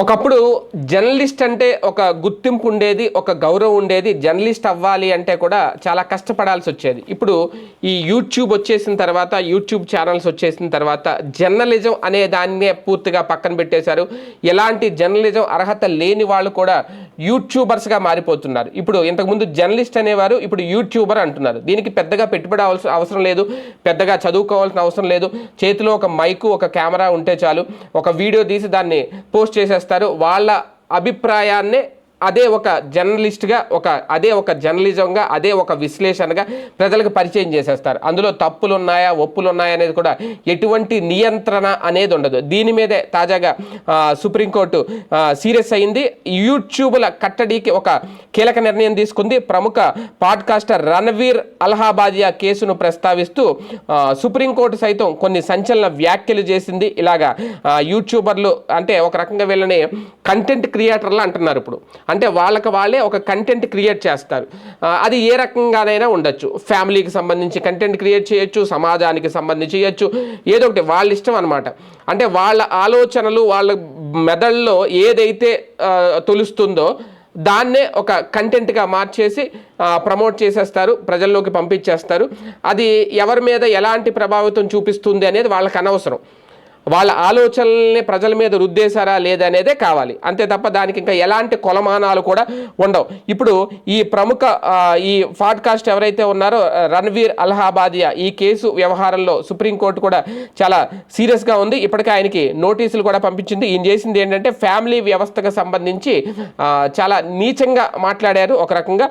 ఒకప్పుడు జర్నలిస్ట్ అంటే ఒక గుర్తింపు ఉండేది ఒక గౌరవం ఉండేది. జర్నలిస్ట్ అవ్వాలి అంటే కూడా చాలా కష్టపడాల్సి వచ్చేది. ఇప్పుడు ఈ యూట్యూబ్ వచ్చేసిన తర్వాత యూట్యూబ్ ఛానల్స్ వచ్చేసిన తర్వాత జర్నలిజం అనే దాన్నే పూర్తిగా పక్కన పెట్టేశారు. ఎలాంటి జర్నలిజం అర్హత లేని వాళ్ళు కూడా యూట్యూబర్స్గా మారిపోతున్నారు. ఇప్పుడు ఇంతకుముందు జర్నలిస్ట్ అనేవారు ఇప్పుడు యూట్యూబర్ అంటున్నారు. దీనికి పెద్దగా పెట్టుబడి అవసరం లేదు. పెద్దగా చదువుకోవాల్సిన అవసరం లేదు. చేతిలో ఒక మైకు ఒక కెమెరా ఉంటే చాలు. ఒక వీడియో తీసి దాన్ని పోస్ట్ చేసే చేస్తారు. వాళ్ళ అభిప్రాయాన్నే అదే ఒక జర్నలిస్ట్గా ఒక అదే ఒక జర్నలిజంగా అదే ఒక విశ్లేషణగా ప్రజలకు పరిచయం చేసేస్తారు. అందులో తప్పులు ఉన్నాయా ఒప్పులు ఉన్నాయా అనేది కూడా ఎటువంటి నియంత్రణ అనేది ఉండదు. దీని మీదే తాజాగా సుప్రీంకోర్టు సీరియస్ అయింది. యూట్యూబ్ల కట్టడికి ఒక కీలక నిర్ణయం తీసుకుంది. ప్రముఖ పాడ్కాస్టర్ రణవీర్ అలహాబాదియా కేసును ప్రస్తావిస్తూ సుప్రీంకోర్టు సైతం కొన్ని సంచలన వ్యాఖ్యలు చేసింది. ఇలాగా యూట్యూబర్లు అంటే ఒక రకంగా వీళ్ళని కంటెంట్ క్రియేటర్లు అంటున్నారు ఇప్పుడు. అంటే వాళ్ళకి వాళ్ళే ఒక కంటెంట్ క్రియేట్ చేస్తారు. అది ఏ రకంగానైనా ఉండొచ్చు. ఫ్యామిలీకి సంబంధించి కంటెంట్ క్రియేట్ చేయొచ్చు సమాజానికి సంబంధించి చేయొచ్చు ఏదో ఒకటి వాళ్ళ ఇష్టం అనమాట అంటే వాళ్ళ ఆలోచనలు వాళ్ళ మెదడులో ఏదైతే తొలుస్తుందో దాన్నే ఒక కంటెంట్గా మార్చేసి ప్రమోట్ చేసేస్తారు ప్రజల్లోకి పంపించేస్తారు. అది ఎవరి మీద ఎలాంటి ప్రభావితం చూపిస్తుంది అనేది వాళ్ళకి అనవసరం. వాళ్ళ ఆలోచనల్ని ప్రజల మీద రుద్దేశారా లేదనేదే కావాలి. అంతే తప్ప దానికి ఇంకా ఎలాంటి కొలమానాలు కూడా ఉండవు. ఇప్పుడు ఈ ప్రముఖ ఈ పాడ్కాస్ట్ ఎవరైతే ఉన్నారో రణ్వీర్ అలహాబాదియా ఈ కేసు వ్యవహారంలో సుప్రీంకోర్టు కూడా చాలా సీరియస్గా ఉంది. ఇప్పటికే ఆయనకి నోటీసులు కూడా పంపించింది. ఈయన చేసింది ఏంటంటే ఫ్యామిలీ వ్యవస్థకు సంబంధించి చాలా నీచంగా మాట్లాడారు. ఒక రకంగా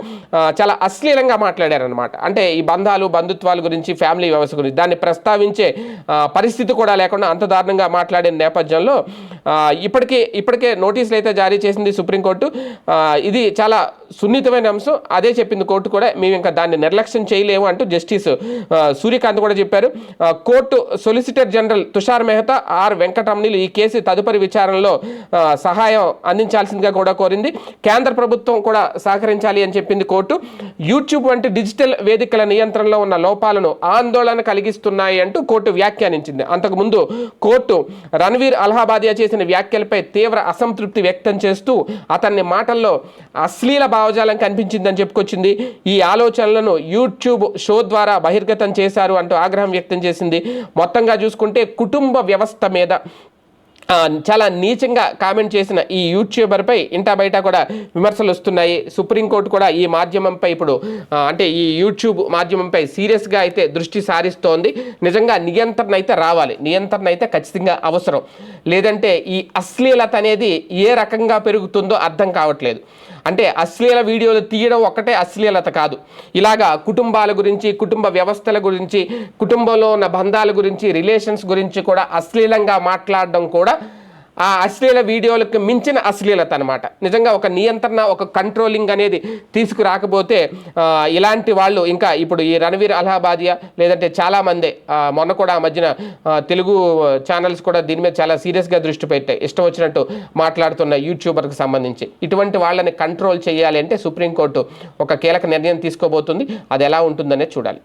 చాలా అశ్లీలంగా మాట్లాడారు అనమాట అంటే ఈ బంధాలు బంధుత్వాల గురించి ఫ్యామిలీ వ్యవస్థ గురించి దాన్ని ప్రస్తావించే పరిస్థితి కూడా లేకుండా అంత దారుణంగా మాట్లాడిన నేపథ్యంలో ఇప్పటికే ఇప్పటికే నోటీసులు అయితే జారీ చేసింది సుప్రీంకోర్టు. ఇది చాలా సున్నితమైన అంశం. అదే చెప్పింది కోర్టు కూడా మేము ఇంకా దాన్ని నిర్లక్ష్యం చేయలేము అంటూ జస్టిస్ సూర్యకాంత్ కూడా చెప్పారు. Court solicitor general Tushar Mehta R వెంకటరమణిలు ఈ కేసు తదుపరి విచారణలో సహాయం అందించాల్సిందిగా కూడా కోరింది. కేంద్ర ప్రభుత్వం కూడా సహకరించాలి అని చెప్పింది కోర్టు. యూట్యూబ్ వంటి డిజిటల్ వేదికల నియంత్రణలో ఉన్న లోపాలను ఆందోళన కలిగిస్తున్నాయి అంటూ కోర్టు వ్యాఖ్యానించింది. అంతకుముందు కోర్టు రణవీర్ అలహాబాదియా చేసిన వ్యాఖ్యలపై తీవ్ర అసంతృప్తి వ్యక్తం చేస్తూ అతన్ని మాటల్లో అశ్లీల భావజాలం కనిపించిందని చెప్పుకొచ్చింది. ఈ ఆలోచనలను యూట్యూబ్ షో ద్వారా బహిర్గతం చేశారు అంటూ ఆగ్రహం వ్యక్తం చేసింది. మొత్తంగా చూసుకుంటే కుటుంబ వ్యవస్థ మీద చాలా నీచంగా కామెంట్ చేసిన ఈ యూట్యూబర్పై ఇంటా బయట కూడా విమర్శలు వస్తున్నాయి. సుప్రీంకోర్టు కూడా ఈ మాధ్యమంపై ఇప్పుడు అంటే ఈ యూట్యూబ్ మాధ్యమంపై సీరియస్గా అయితే దృష్టి సారిస్తోంది. నిజంగా నియంత్రణ అయితే రావాలి. నియంత్రణ అయితే ఖచ్చితంగా అవసరం. లేదంటే ఈ అశ్లీలత అనేది ఏ రకంగా పెరుగుతుందో అర్థం కావట్లేదు. అంటే అశ్లీల వీడియోలు తీయడం ఒక్కటే అశ్లీలత కాదు. ఇలాగా కుటుంబాల గురించి కుటుంబ వ్యవస్థల గురించి కుటుంబంలో ఉన్న బంధాల గురించి రిలేషన్స్ గురించి కూడా అశ్లీలంగా మాట్లాడడం కూడా ఆ అశ్లీల వీడియోలకు మించిన అశ్లీలత అనమాట నిజంగా ఒక నియంత్రణ ఒక కంట్రోలింగ్ అనేది తీసుకురాకపోతే ఇలాంటి వాళ్ళు ఇంకా ఇప్పుడు ఈ రణవీర్ అలహాబాదియా లేదంటే చాలామంది మొన్న కూడా ఆ మధ్యన తెలుగు ఛానల్స్ కూడా దీని మీద చాలా సీరియస్గా దృష్టి పెట్టాయి. ఇష్టం వచ్చినట్టు మాట్లాడుతున్న యూట్యూబర్కి సంబంధించి. ఇటువంటి వాళ్ళని కంట్రోల్ చేయాలి అంటే సుప్రీంకోర్టు ఒక కీలక నిర్ణయం తీసుకోబోతుంది. అది ఎలా ఉంటుందనే చూడాలి.